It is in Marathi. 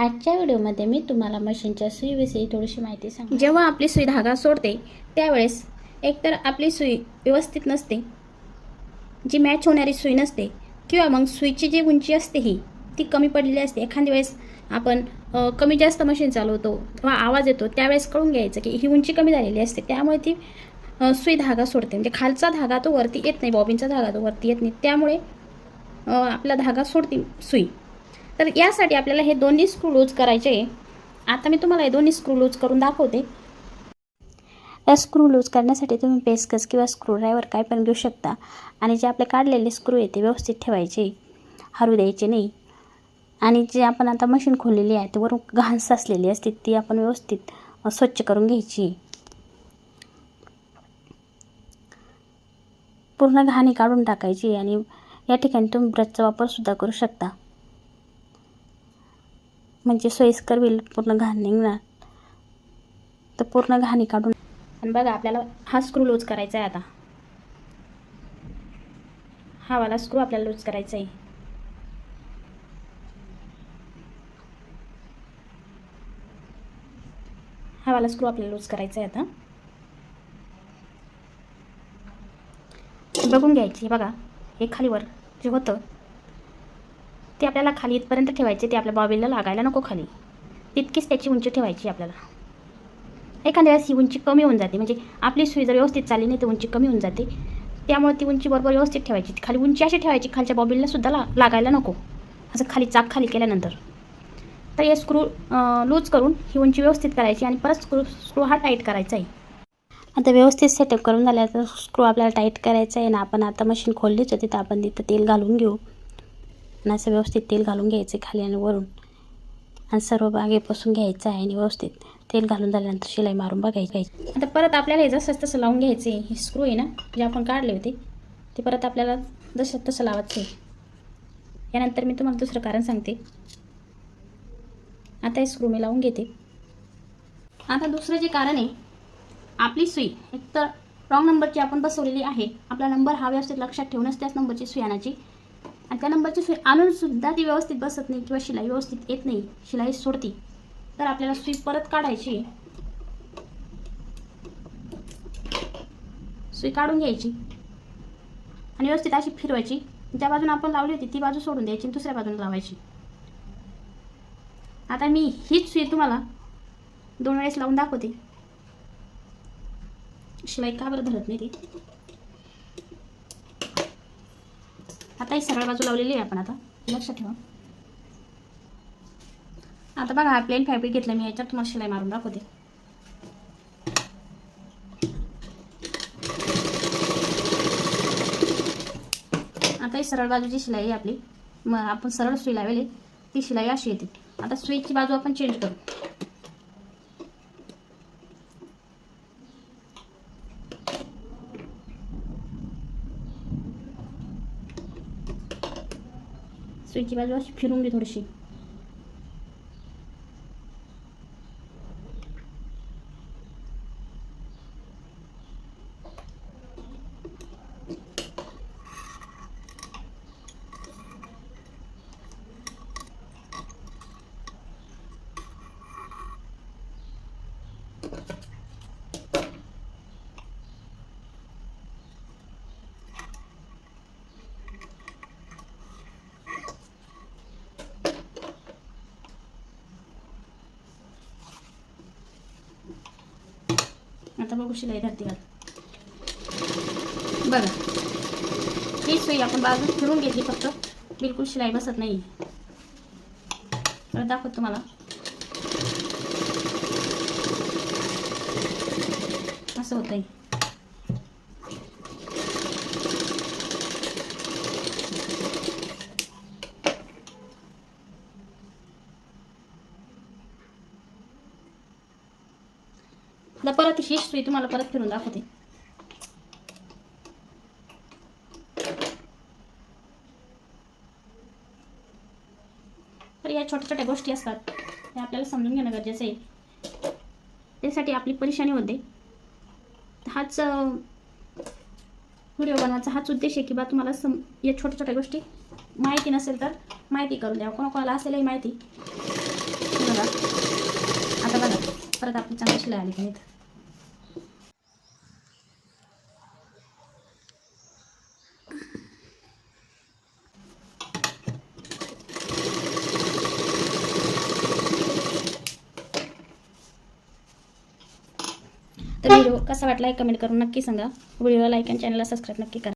आजच्या व्हिडिओमध्ये मी तुम्हाला मशीनच्या सुईविषयी थोडीशी माहिती सांग जेव्हा आपली सुई धागा सोडते त्यावेळेस एकतर आपली सुई व्यवस्थित नसते जी मॅच होणारी सुई नसते किंवा मग सुईची जी उंची असते ही ती कमी पडलेली असते. एखाद्या वेळेस आपण कमी जास्त मशीन चालवतो किंवा आवाज येतो त्यावेळेस कळून घ्यायचं की ही उंची कमी झालेली असते. त्यामुळे ती सुई धागा सोडते. म्हणजे खालचा धागा तो वरती येत नाही बॉबिनचा धागा तो वरती येत नाही. त्यामुळे आपला धागा सोडते सुई. तर यासाठी आपल्याला हे दोन्ही स्क्रू लूज करायचे आहे. आता मी तुम्हाला हे दोन्ही स्क्रू लूज करून दाखवते. या स्क्रू लूज करण्यासाठी तुम्ही पेस्कस किंवा स्क्रू ड्रायव्हर काय पण घेऊ शकता. आणि जे आपले काढलेले स्क्रू आहे ते व्यवस्थित ठेवायचे. हरू द्यायचे नाही. आणि जे आपण आता मशीन खोललेली आहे ते वरून घाण साचलेली असते ती आपण व्यवस्थित स्वच्छ करून घ्यायची. पूर्ण घाणी काढून टाकायची आणि या ठिकाणी तुम्ही ब्रशचा वापरसुद्धा करू शकता. म्हणजे सोयीस्कर होईल पूर्ण घाण निघणार. तर पूर्ण घाणी काढून आणि बघा आपल्याला हा स्क्रू लूज करायचा आहे आता. हा वाला स्क्रू आपल्याला लूज करायचा आहे. हा वाला स्क्रू आपल्याला लूज करायचा आहे आता. बघून घ्यायची बघा हे खालीवर जे होतं ते आपल्याला खाली इथपर्यंत ठेवायचे ते आपल्या बॉबीला लागायला नको खाली. तितकीच त्याची उंची ठेवायची आपल्याला. एखाद्या वेळेस ही उंची कमी होऊन जाते म्हणजे आपली सुई जर व्यवस्थित चालली नाही तर उंची कमी होऊन जाते. त्यामुळे ती उंची बरोबर व्यवस्थित ठेवायची. खाली उंची अशी ठेवायची खालच्या बॉबीला सुद्धा ला लागायला नको. असं खाली चाक खाली केल्यानंतर. तर हे स्क्रू लूज करून ही उंची व्यवस्थित करायची आणि परत स्क्रू स्क्रू हा टाईट करायचा आहे. आता व्यवस्थित सेटअप करून झाल्यानंतर स्क्रू आपल्याला टाईट करायचा आहे ना आपण आता मशीन खोललीच होती तर आपण तिथं तेल घालून घेऊ. आणि असं व्यवस्थित तेल घालून घ्यायचं खाली आणि वरून. आणि सर्व बागेपासून घ्यायचं आहे आणि व्यवस्थित तेल घालून झाल्यानंतर शिलाई मारून बघायची आता परत आपल्याला हे जसं तसं लावून घ्यायचं आहे हे स्क्रू आहे ना जे आपण काढले होते ते परत आपल्याला जसं तसं लावायचं आहे. यानंतर मी तुम्हाला दुसरं कारण सांगते. आता हे स्क्रू मी लावून घेते. आता दुसरं जे कारण आहे आपली सुई एकतर रॉंग नंबरची आपण बसवलेली आहे. आपला नंबर हा व्यवस्थित लक्षात ठेवूनच त्याच नंबरची सुई आणायची. आणि त्या नंबरची सुई आणूनसुद्धा ती व्यवस्थित बसत नाही किंवा शिलाई व्यवस्थित येत नाही शिलाई सोडती. तर आपल्याला सुई परत काढायची. सुई काढून घ्यायची. आणि व्यवस्थित अशी फिरवायची. ज्या बाजूने आपण लावली होती ती बाजू सोडून द्यायची आणि दुसऱ्या बाजूने लावायची. आता मी हीच सुई तुम्हाला दोन वेळेस लावून दाखवते. शिलाई का बरं धरत नाही ती? आता ही सरळ बाजू लावलेली आहे आपण आता. लक्षात ठेवा. आता बघा हा प्लेन फॅब्रिक घेतलं मी याच्यात तुम्हाला शिलाई मारून दाखवते. आता ही सरळ बाजूची शिलाई आहे आपली. मग आपण सरळ सुई लावली ती शिलाई अशी येते. आता सुईची बाजू आपण चेंज करू. सुईची बाजू अशी फिरून घे थोडीशी आता बघू शिलाई घालते घाल. बघा ही सुई आपण बाजू फिरून घेतली फक्त. बिलकुल शिलाई बसत नाही. परत दाखवत तुम्हाला. असं होतंय. आता परत ही सुई तुम्हाला परत फिरून दाखवते. तर या छोट्या छोट्या गोष्टी असतात त्या आपल्याला समजून घेणं गरजेचं आहे. त्यासाठी आपली परेशानी होते. हाच व्हिडिओ बनवायचा हाच उद्देश आहे की बा तुम्हाला सम या छोट्या छोट्या गोष्टी माहिती नसेल तर माहिती करून द्या कोणाकोणाला असेलही माहिती. परत आपण चांगली शिलाई आली की तर व्हिडिओ कसा वाटला हे कमेंट करून नक्की सांगा. व्हिडिओला लाईक आणि चॅनलला सबस्क्राईब नक्की करा.